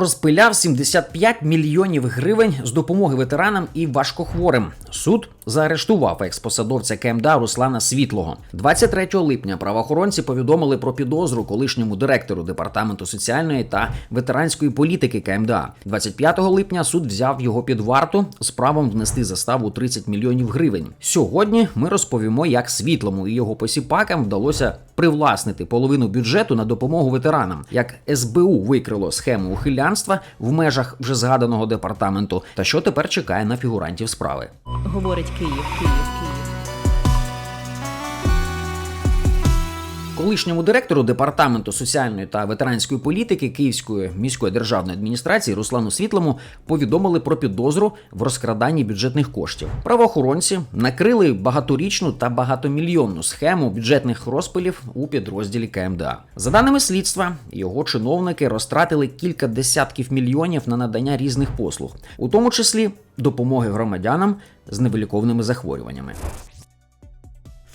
розпиляв 75 мільйонів гривень з допомоги ветеранам і важкохворим. Суд заарештував експосадовця КМДА Руслана Світлого. 23 липня правоохоронці повідомили про підозру колишньому директору департаменту соціальної та ветеранської політики КМДА. 25 липня суд взяв його під варту з правом внести заставу у 30 мільйонів гривень. Сьогодні ми розповімо, як світлому і його посіпакам вдалося привласнити половину бюджету на допомогу ветеранам, як СБУ викрило схему ухилянства в межах вже згаданого департаменту, та що тепер чекає на фігурантів справи. Говорить Київ, Київ, Київ. Колишньому директору департаменту соціальної та ветеранської політики Київської міської державної адміністрації Руслану Світлому повідомили про підозру в розкраданні бюджетних коштів. Правоохоронці накрили багаторічну та багатомільйонну схему бюджетних розпилів у підрозділі КМДА. За даними слідства, його чиновники розтратили кілька десятків мільйонів на надання різних послуг, у тому числі допомоги громадянам з невиліковними захворюваннями.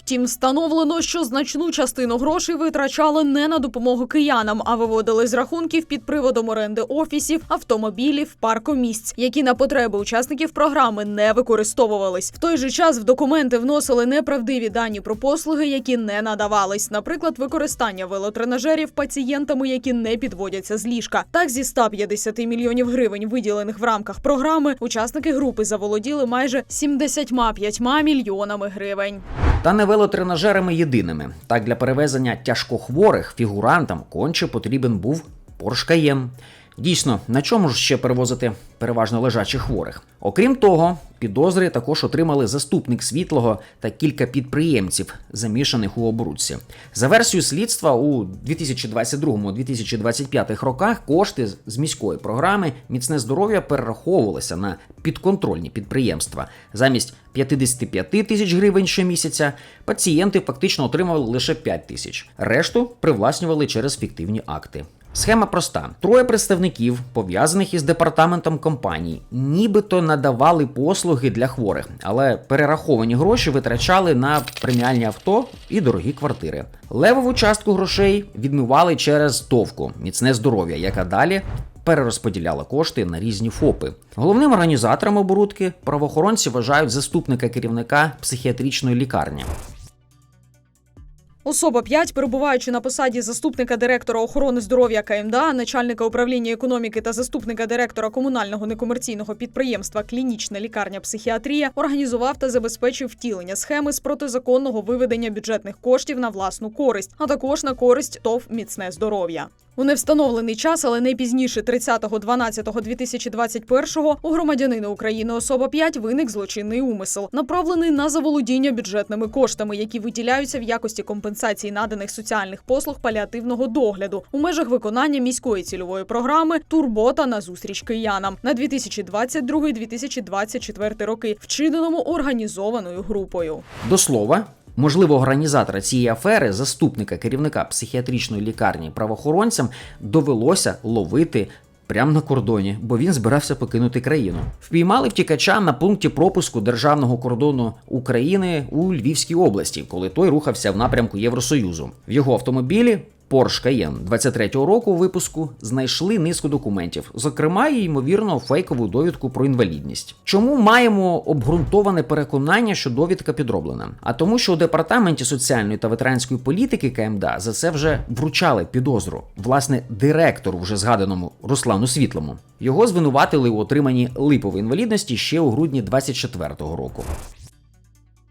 Втім, встановлено, що значну частину грошей витрачали не на допомогу киянам, а виводили з рахунків під приводом оренди офісів, автомобілів, паркомісць, які на потреби учасників програми не використовувались. В той же час в документи вносили неправдиві дані про послуги, які не надавались, наприклад, використання велотренажерів пацієнтами, які не підводяться з ліжка. Так, зі 150 мільйонів гривень, виділених в рамках програми, учасники групи заволоділи майже 75 мільйонами гривень. Та не велотренажерами єдиними. Так для перевезення тяжкохворих фігурантам конче потрібен був поршкаєм. Дійсно, на чому ж ще перевозити переважно лежачих хворих? Окрім того, підозри також отримали заступник світлого та кілька підприємців, замішаних у оборудці. За версією слідства, у 2022-2025 роках кошти з міської програми міцне здоров'я перераховувалися на підконтрольні підприємства. Замість 55 тисяч гривень щомісяця пацієнти фактично отримували лише 5 тисяч. Решту привласнювали через фіктивні акти. Схема проста: троє представників, пов'язаних із департаментом компаній, нібито надавали послуги для хворих, але перераховані гроші витрачали на преміальні авто і дорогі квартири. Левову частку грошей відмивали через товку, міцне здоров'я, яка далі. Перерозподіляла кошти на різні ФОПи. Головним організатором оборудки правоохоронці вважають заступника керівника психіатричної лікарні. Особа 5, перебуваючи на посаді заступника директора охорони здоров'я КМДА, начальника управління економіки та заступника директора комунального некомерційного підприємства Клінічна лікарня психіатрія, організував та забезпечив втілення схеми з протизаконного виведення бюджетних коштів на власну користь, а також на користь ТОВ міцне здоров'я. У невстановлений час, але не пізніше 30.12.2021 у громадянина України особа 5 виник злочинний умисел, направлений на заволодіння бюджетними коштами, які виділяються в якості компенсації наданих соціальних послуг паліативного догляду у межах виконання міської цільової програми Турбота на зустріч киянам на 2022-2024 роки, вчиненому організованою групою. До слова, можливо, організатора цієї афери, заступника керівника психіатричної лікарні правоохоронцям довелося ловити. Прямо на кордоні, бо він збирався покинути країну. Впіймали втікача на пункті пропуску державного кордону України у Львівській області, коли той рухався в напрямку Євросоюзу. В його автомобілі Porsche Cayenne 23-го року випуску знайшли низку документів, зокрема і ймовірно фейкову довідку про інвалідність. Чому маємо обґрунтоване переконання, що довідка підроблена? А тому, що у департаменті соціальної та ветеранської політики КМДА за це вже вручали підозру. Власне, директору вже згаданому Руслану Світлому. Його звинуватили у отриманні липової інвалідності ще у грудні 24-го року.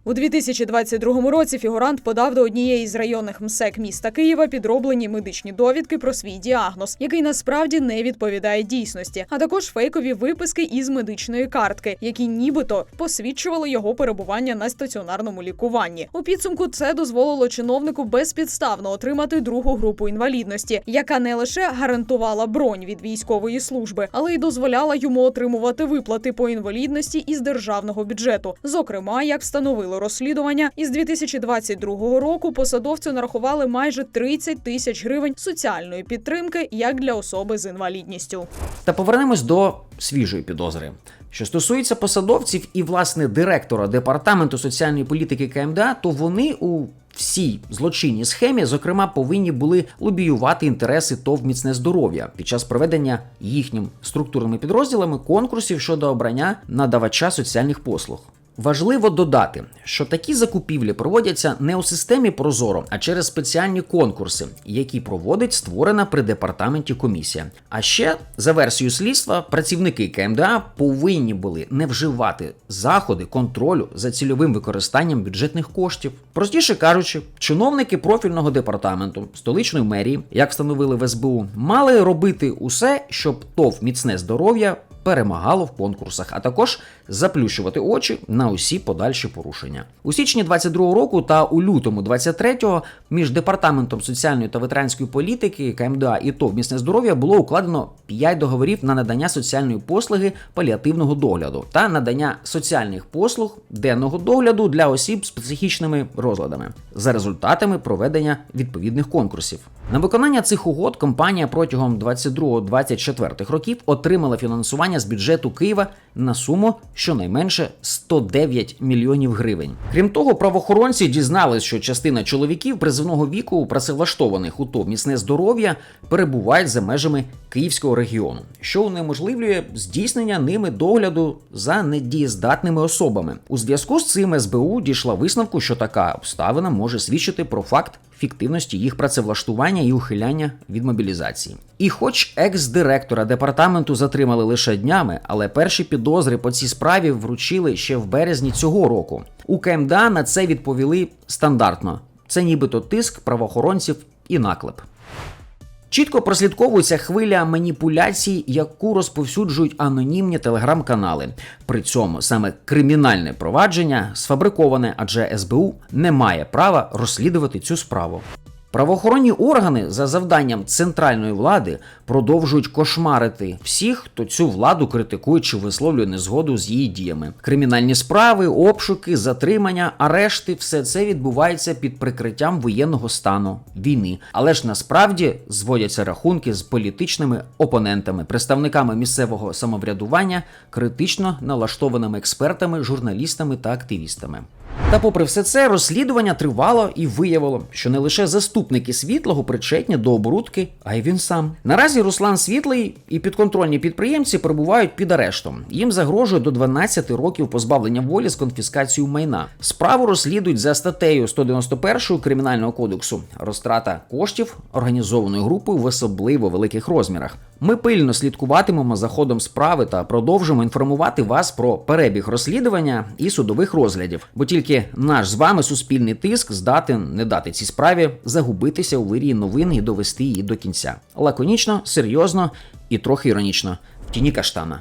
У 2022 році фігурант подав до однієї з районних МСЕК міста Києва підроблені медичні довідки про свій діагноз, який насправді не відповідає дійсності, а також фейкові виписки із медичної картки, які нібито посвідчували його перебування на стаціонарному лікуванні. У підсумку це дозволило чиновнику безпідставно отримати другу групу інвалідності, яка не лише гарантувала бронь від військової служби, але й дозволяла йому отримувати виплати по інвалідності із державного бюджету. Зокрема, як встановило розслідування, із 2022 року посадовцю нарахували майже 30 тисяч гривень соціальної підтримки як для особи з інвалідністю. Та повернемось до свіжої підозри. Що стосується посадовців і власне директора департаменту соціальної політики КМДА, то вони у всій злочинній схемі, зокрема, повинні були лобіювати інтереси ТОВ міцне здоров'я під час проведення їхнім структурними підрозділами конкурсів щодо обрання надавача соціальних послуг. Важливо додати, що такі закупівлі проводяться не у системі Прозоро, а через спеціальні конкурси, які проводить створена при департаменті комісія. А ще за версією слідства, працівники КМДА повинні були не вживати заходи контролю за цільовим використанням бюджетних коштів. Простіше кажучи, чиновники профільного департаменту столичної мерії, як встановили в СБУ, мали робити усе, щоб ТОВ міцне здоров'я перемагало в конкурсах, а також заплющувати очі на усі подальші порушення. У січні 22-го року та у лютому 23-го між департаментом соціальної та ветеранської політики КМДА і ТОВ місне здоров'я було укладено 5 договорів на надання соціальної послуги паліативного догляду та надання соціальних послуг денного догляду для осіб з психічними розладами за результатами проведення відповідних конкурсів. На виконання цих угод компанія протягом 22-24 років отримала фінансування з бюджету Києва на суму щонайменше 109 мільйонів гривень. Крім того, правоохоронці дізнались, що частина чоловіків призивного віку, працевлаштованих у ТОВ міцне здоров'я, перебувають за межами Київського регіону, що унеможливлює здійснення ними догляду за недієздатними особами. У зв'язку з цим СБУ дійшла висновку, що така обставина може свідчити про факт фіктивності їх працевлаштування і ухиляння від мобілізації. І хоч екс-директора департаменту затримали лише днями, але перші підозри по цій справі вручили ще в березні цього року. У КМДА на це відповіли стандартно: це нібито тиск правоохоронців і наклеп. Чітко прослідковується хвиля маніпуляцій, яку розповсюджують анонімні телеграм-канали. При цьому саме кримінальне провадження сфабриковане, адже СБУ не має права розслідувати цю справу. Правоохоронні органи за завданням центральної влади продовжують кошмарити всіх, хто цю владу критикує чи висловлює незгоду з її діями. Кримінальні справи, обшуки, затримання, арешти все це відбувається під прикриттям воєнного стану війни. Але ж насправді зводяться рахунки з політичними опонентами, представниками місцевого самоврядування, критично налаштованими експертами, журналістами та активістами. Та попри все це, розслідування тривало і виявило, що не лише заступники світлого причетні до оборудки, а й він сам. Наразі Руслан Світлий і підконтрольні підприємці перебувають під арештом. Їм загрожує до 12 років позбавлення волі з конфіскацією майна. Справу розслідують за статтею 191 кримінального кодексу розтрата коштів організованої групи в особливо великих розмірах. Ми пильно слідкуватимемо за ходом справи та продовжимо інформувати вас про перебіг розслідування і судових розглядів, бо тільки наш з вами суспільний тиск здатен не дати цій справі загубитися у вирії новин і довести її до кінця. Лаконічно, серйозно і трохи іронічно в тіні каштана.